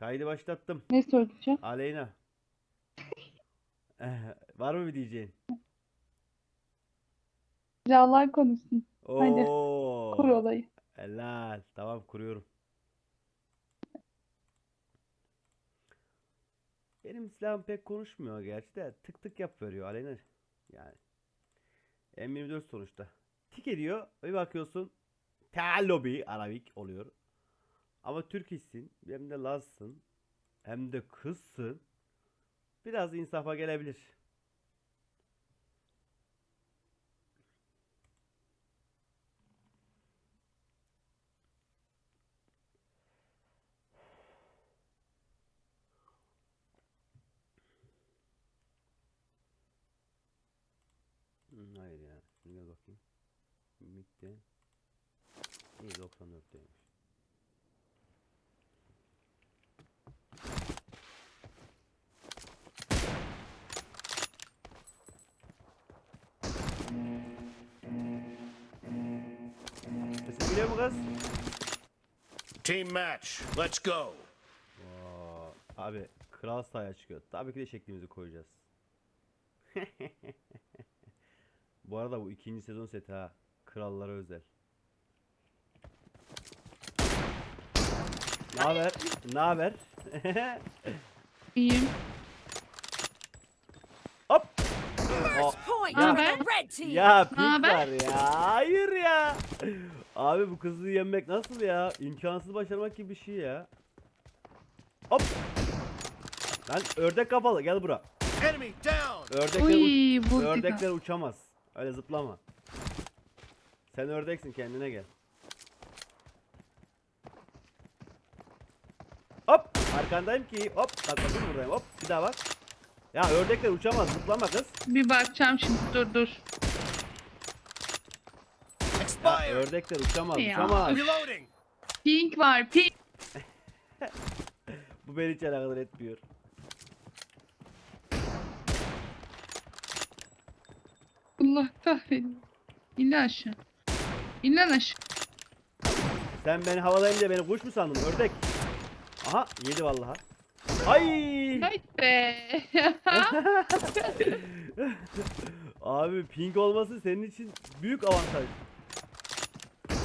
Kaydı başlattım. Ne söyleyeceğim? Aleyna. Eh, Var mı bir diyeceğin? Rüyalar konuşsun. Hadi, Oo. Kur olayı. Helal. Tamam kuruyorum. Benim silahım pek konuşmuyor gerçi de tık tık yap veriyor Aleyna. Yani. M24 sonuçta. Tik ediyor. Bir bakıyorsun. Tel lobby Arabik oluyor. Ama Türk hissin. Hem de Lazsın. Hem de kızsın. Biraz insafa gelebilir. Hmm, Hayır ya. Şimdi bakayım. Bitti. İyi 94'teymiş. Team match. Let's go. Oo, abi kral sahaya çıkıyor. Tabii ki de şeklimizi koyacağız. Bu arada bu ikinci sezon seti ha. Krallara özel. Ne haber? Ne haber? İyiyim. Hop. O- Point Ya ya var ya. Hayır ya. Abi bu kızı yenmek nasıl ya? İmkansız başarmak gibi bir şey ya. Hop. Lan ördek kafalı gel bura. Enemy down. Ördekler, Uy ördekler uçamaz. Öyle zıplama. Sen ördeksin kendine gel. Hop arkandayım ki hop bak bakayım buradayım hop bir daha bak. Ya ördekler uçamaz zıplama kız. Bir bakacağım şimdi dur dur. Ya Expired. ördekler uçamaz Ya. uçamaz. Reloading. Pink var pink. Bu beni hiç alakadar etmiyor. Allah kahretsin. İn lan aşağı. İn lan aşağı. Sen beni havadayım diye beni kuş mu sandın ördek? Aha yedi vallahi. Ay! Haydi be. Abi pink olması senin için büyük avantaj.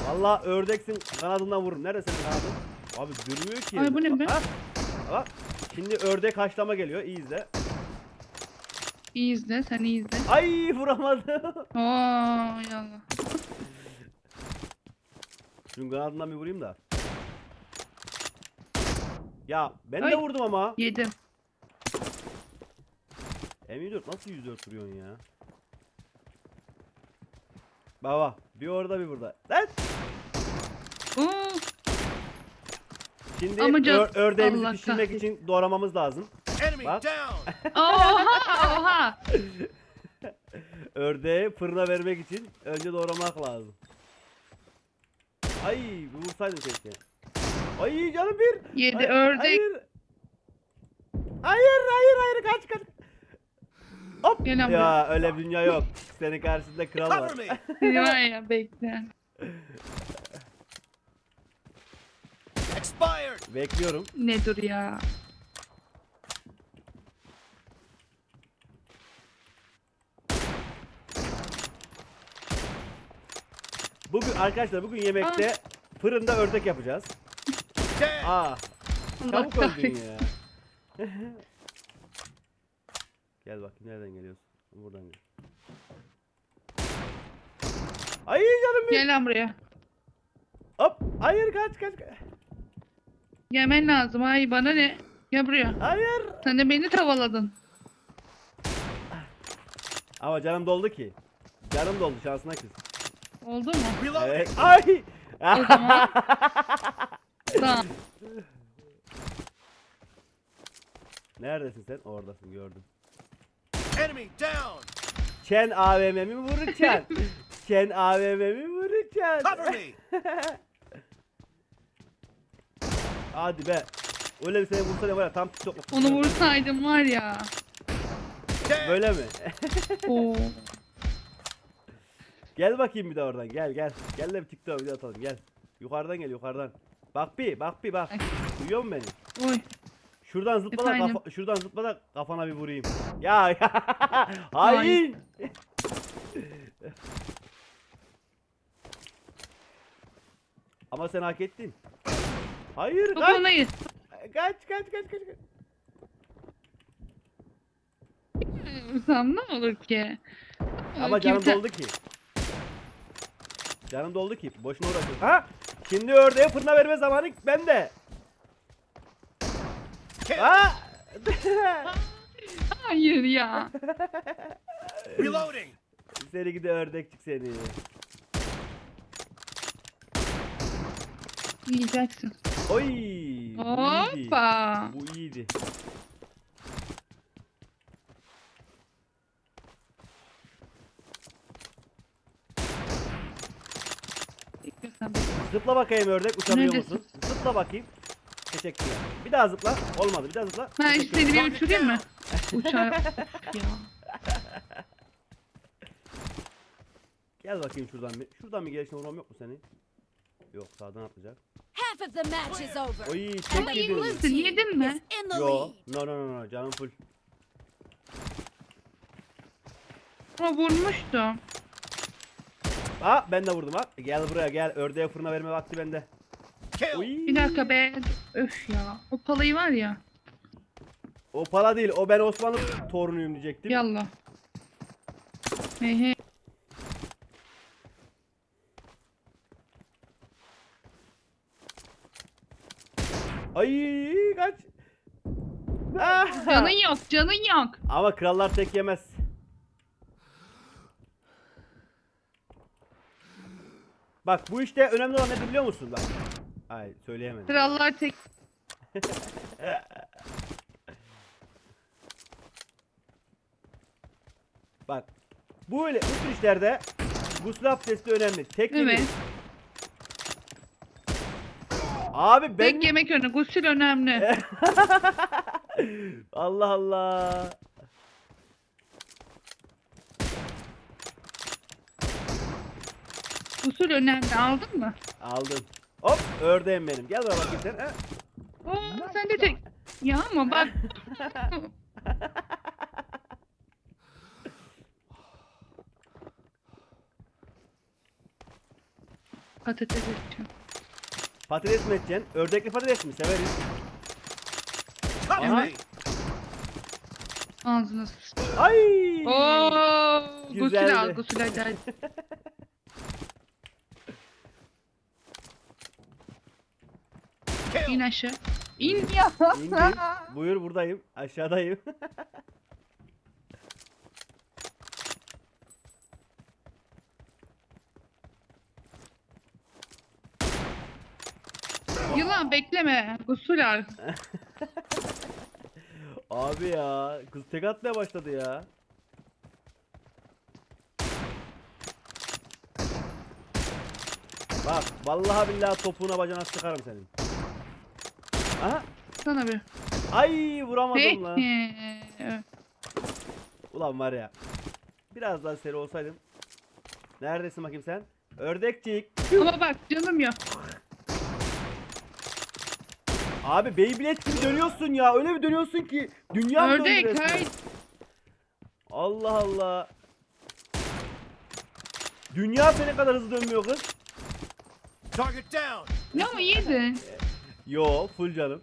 Vallahi ördeksin kanadından vururum. Nerede senin kanadın? Abi durmuyor ki. Ay, bu ne be? Ha? Bak. Şimdi ördek haşlama geliyor. İyi izle. iyi izle sen iyi izle. Ay vuramadı. Oo yallah. Şunun kanadından bir vurayım da. Ya ben de Ay. vurdum ama. Yedim. M24 nasıl 104 vuruyorsun ya? Baba bir orada bir burada. Lan! Oo. Şimdi Ama can- ör- ördeğimizi Allah pişirmek kahretsin. için doğramamız lazım. Enemy Bak. down. Oha oha. Ördeği fırına vermek için önce doğramak lazım. Ay bir vursaydın keşke. Ay canım bir. Yedi Ay- ördek. Hayır. Hayır hayır hayır kaç kaç. Hop. Gel lan ya öyle bir dünya yok. Senin karşısında kral var. Seni var ya bekle. Expired. Bekliyorum. Ne dur ya. Bugün arkadaşlar bugün yemekte fırında ördek yapacağız. Dead. Aa, çabuk öldün kahretsin. ya. Gel bakayım nereden geliyorsun? Buradan gel. Ay canım benim. Gel lan buraya. Hop. Hayır kaç kaç. kaç. Yemen lazım. Ay bana ne? Gel buraya. Hayır. Sen de beni tavaladın. Ama canım doldu ki. Canım doldu şansına kız. Oldu mu? Evet. Ay. O zaman. Tamam. Neredesin sen? Oradasın gördüm. Enemy down. Çen AVM'mi vuracaksın. Çen AVM'mi me. Hadi be. Öyle bir seni vursa ne var ya tam TikTok. Onu vursaydım var ya. Böyle mi? Oo. gel bakayım bir de oradan gel gel. Gel de bir TikTok video atalım gel. Yukarıdan gel yukarıdan. Bak bir bak bir bak. Duyuyor musun beni? Oy. Şuradan zıpla da Efendim? kafa, şuradan zıpla da kafana bir vurayım. Ya ya. Hain. Ama sen hak ettin. Hayır kaç. Kaç kaç kaç kaç. kaç. Vursam ne olur ki? Ama canım te- doldu ki. Canım doldu ki. Boşuna uğraşıyorum. Ha? Şimdi ördeğe fırına verme zamanı bende. Ha? Hayır ya. Reloading. seni gidi ördekçik seni. Yiyeceksin. Oy. bu iyiydi. Hoppa. Bu iyiydi. Bekliyorsan Zıpla bakayım ördek Neredesin? musun? Zıpla bakayım. Teşekkürler. Bir daha zıpla. Olmadı. Bir daha zıpla. Ben Teşekkürler. seni bir uçurayım mı? Uçar. ya. Gel bakayım şuradan bir. Şuradan bir gelişine vurmam yok mu senin? Yok sağdan atlayacak. Half of the match is over. Oy And tek the yedin. team yedin mi? is in the Yo. lead. No no no no canım full. Ama vurmuştum. Ha ben de vurdum ha. Gel buraya gel. Ördeğe fırına verme vakti bende. Bir dakika be. Öf ya. O palayı var ya. O para değil. O ben Osmanlı torunuyum diyecektim. Yallah. He he. Ay kaç. Ah! Canın yok. Canın yok. Ama krallar tek yemez. Bak bu işte önemli olan ne biliyor musun? Bak. Ay söyleyemedim. Krallar tek. Bak. Bu öyle bu tür işlerde gusül abdesti önemli. Tek Evet. Abi ben Tek yemek önü. Gusül önemli. Allah Allah. Gusül önemli. Aldın mı? Aldım. Hop ördeğim benim. Gel buraya bakayım sen. Ha? Oo, sen de tek. Ya ama bak. Patates edeceğim. Patates mi edeceksin? Ördekli patates mi? Severiz. Aha. Ağzına sıçtım. Ay! Oo, gusül al, Güzeldi. gusül hadi hadi. Kill. İn aşağı. İn ya. İndim. Buyur buradayım. Aşağıdayım. Yılan bekleme. Gusül al. Abi ya. Kız tek atmaya başladı ya. Bak vallahi billahi topuğuna bacana sıkarım senin. Aha. Sana bir. Ay vuramadım lan. Ulan var ya. Biraz daha seri olsaydım. Neredesin bakayım sen? Ördekçik. Ama bak canım yok. Abi Beyblade gibi dönüyorsun ya. Öyle bir dönüyorsun ki. Dünya mı döndü Ördek resmen? hay. Allah Allah. Dünya senin kadar hızlı dönmüyor kız. Target down. Ne ama yedin. Yo full canım.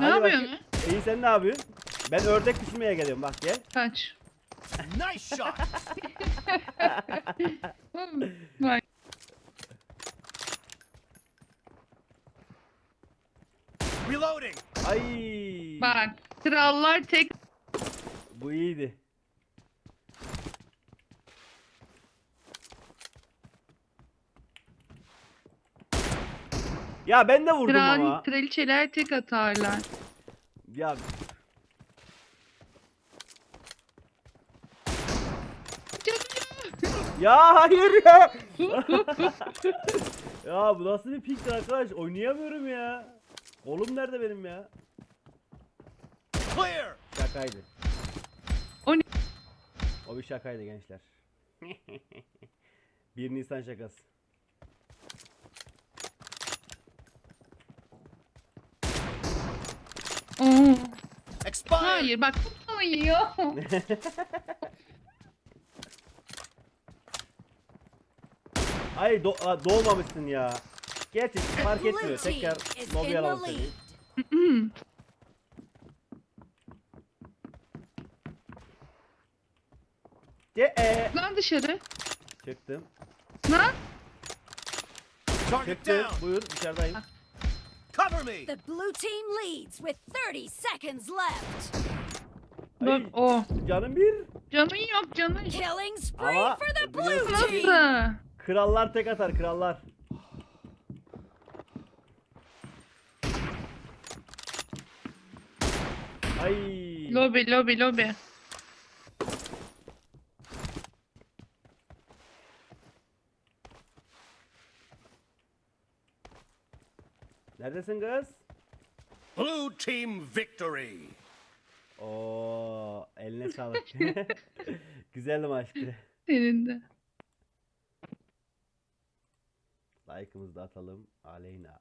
Ne Hadi yapıyorsun? İyi sen ne yapıyorsun? Ben ördek pişirmeye geliyorum bak gel. Kaç. Nice shot. Bak. Reloading. Ay. Bak. Krallar tek. Bu iyiydi. Ya ben de vurdum Kral, ama. kraliçeler tek atarlar. Ya ya hayır ya. ya bu nasıl bir pinktir arkadaş? Oynayamıyorum ya. Kolum nerede benim ya? Clear. Clear. Şakaydı. O ne? O bir şakaydı gençler. 1 Nisan şakası. Oo. Expired. Hayır bak tutmuyor. Ay do a, doğmamışsın ya. Gerçi fark etmiyor. Tekrar the alalım seni. Lead. Ce e. Lan dışarı. Çıktım. Lan. Target down. Buyur dışarıdayım. Cover me. The blue team leads with 30 seconds left. Ay, Lan o. canım bir. Canın yok canın. Killing spree Ama for the blue biliyorsun team. Nasıl? Krallar tek atar krallar. Ay. Lobi lobi lobi. Neredesin kız? Blue team victory. Oo, eline sağlık. Güzel maçtı. Senin de. Like'ımızı da atalım. Aleyna.